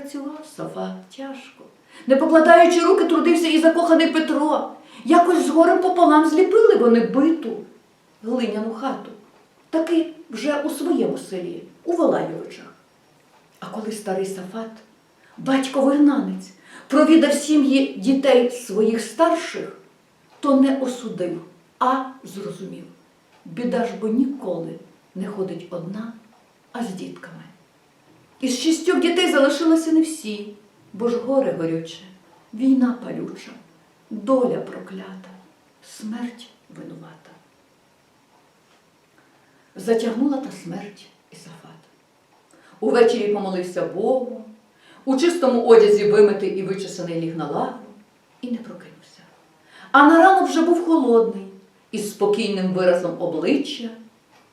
Працював Сафа тяжко. Не покладаючи руки, трудився і закоханий Петро. Якось з пополам зліпили вони биту глиняну хату. Таки вже у своєму селі, у Волайовичах. А коли старий Сафат, батько вигнанець, провідав сім'ї дітей своїх старших, то не осудив, а зрозумів. Біда ж бо ніколи не ходить одна, а з дітками. Із шістьох дітей залишилися не всі, бо ж горе горюче, війна палюча, доля проклята, смерть винувата. Затягнула та смерть Ісафат. Увечері помолився Богу, у чистому одязі вимитий і вичесаний ліг на лаву і не прокинувся. А на ранок вже був холодний, із спокійним виразом обличчя,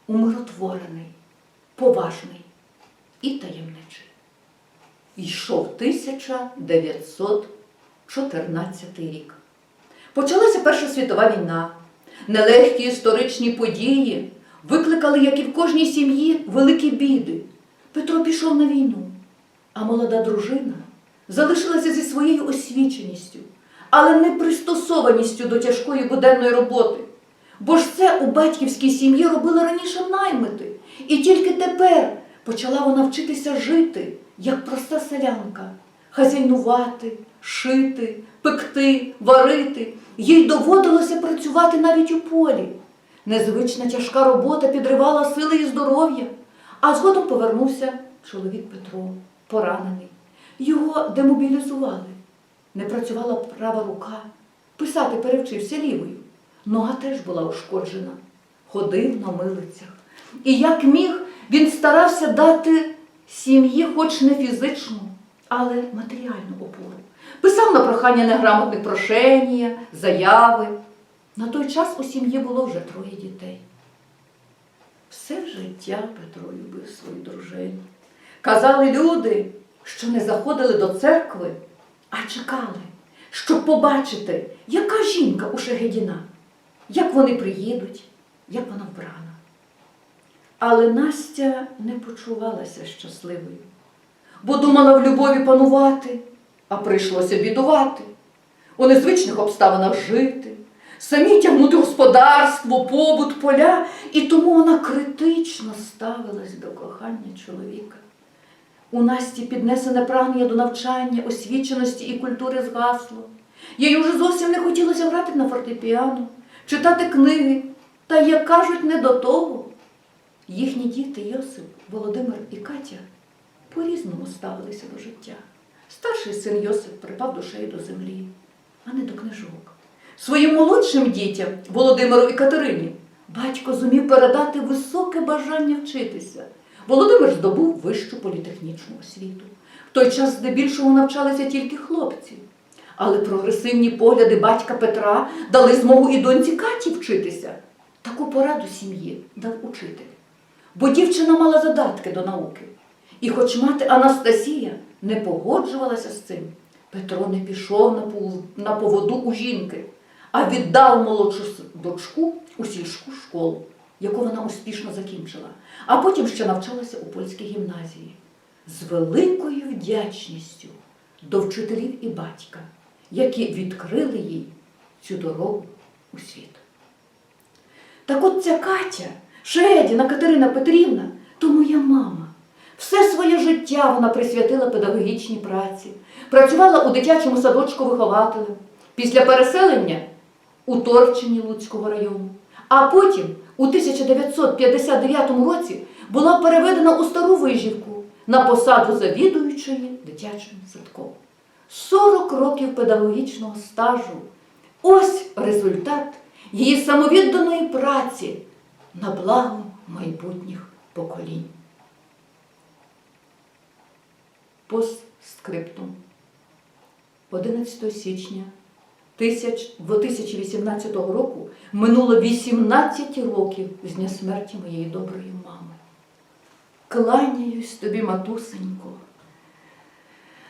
умиротворений, поважний і таємничий. Йшов 1914 рік. Почалася Перша світова війна. Нелегкі історичні події викликали, як і в кожній сім'ї, великі біди. Петро пішов на війну, а молода дружина залишилася зі своєю освіченістю, але не пристосованістю до тяжкої буденної роботи. Бо ж це у батьківській сім'ї робили раніше наймити, і тільки тепер почала вона вчитися жити, як проста селянка, хазяйнувати, шити, пекти, варити. Їй доводилося працювати навіть у полі. Незвична тяжка робота підривала сили і здоров'я, а згодом повернувся чоловік Петро, поранений. Його демобілізували. Не працювала права рука, писати перевчився лівою. Нога теж була ушкоджена, ходив на милицях. І як міг, він старався дати сім'ї, хоч не фізичну, але матеріальну опору. Писав на прохання неграмотних прошення, заяви. На той час у сім'ї було вже троє дітей. Все життя Петро любив свою дружину. Казали люди, що не заходили до церкви, а чекали, щоб побачити, яка жінка у Шегедіна, як вони приїдуть, як вона вбрана. Але Настя не почувалася щасливою, бо думала в любові панувати, а прийшлося бідувати, у незвичних обставинах жити, самі тягнути господарство, побут, поля, і тому вона критично ставилась до кохання чоловіка. У Насті піднесене прагнення до навчання, освіченості і культури згасло. Їй уже зовсім не хотілося грати на фортепіано, читати книги, та, як кажуть, не до того. Їхні діти Йосип, Володимир і Катя по-різному ставилися до життя. Старший син Йосип припав душею до землі, а не до книжок. Своїм молодшим дітям, Володимиру і Катерині, батько зумів передати високе бажання вчитися. Володимир здобув вищу політехнічну освіту. В той час здебільшого навчалися тільки хлопці. Але прогресивні погляди батька Петра дали змогу і доньці Каті вчитися. Таку пораду сім'ї дав учитель. Бо дівчина мала задатки до науки. І хоч мати Анастасія не погоджувалася з цим, Петро не пішов на поводу у жінки, а віддав молодшу дочку у сільську школу, яку вона успішно закінчила, а потім ще навчалася у польській гімназії з великою вдячністю до вчителів і батька, які відкрили їй цю дорогу у світ. Так от ця Катя, Шедіна Катерина Петрівна, то моя мама. Все своє життя вона присвятила педагогічній праці, працювала у дитячому садочку вихователем, після переселення у Торчині Луцького району. А потім, у 1959 році, була переведена у стару вижівку на посаду завідуючої дитячим садком. 40 років педагогічного стажу. Ось результат її самовідданої праці на благо майбутніх поколінь. Постскриптум. 11 січня 2018 року минуло 18 років з дня смерті моєї доброї мами. Кланяюсь тобі, матусенько,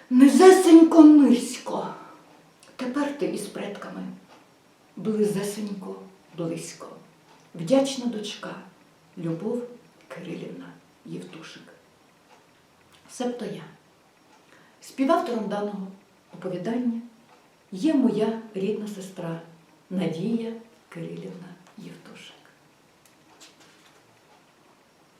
низесенько низько. Тепер ти із предками близесенько близько. Вдячна дочка Любов Кирилівна Євтушик. Себто я, Співавтором даного оповідання є моя рідна сестра Надія Кирилівна Євтушина.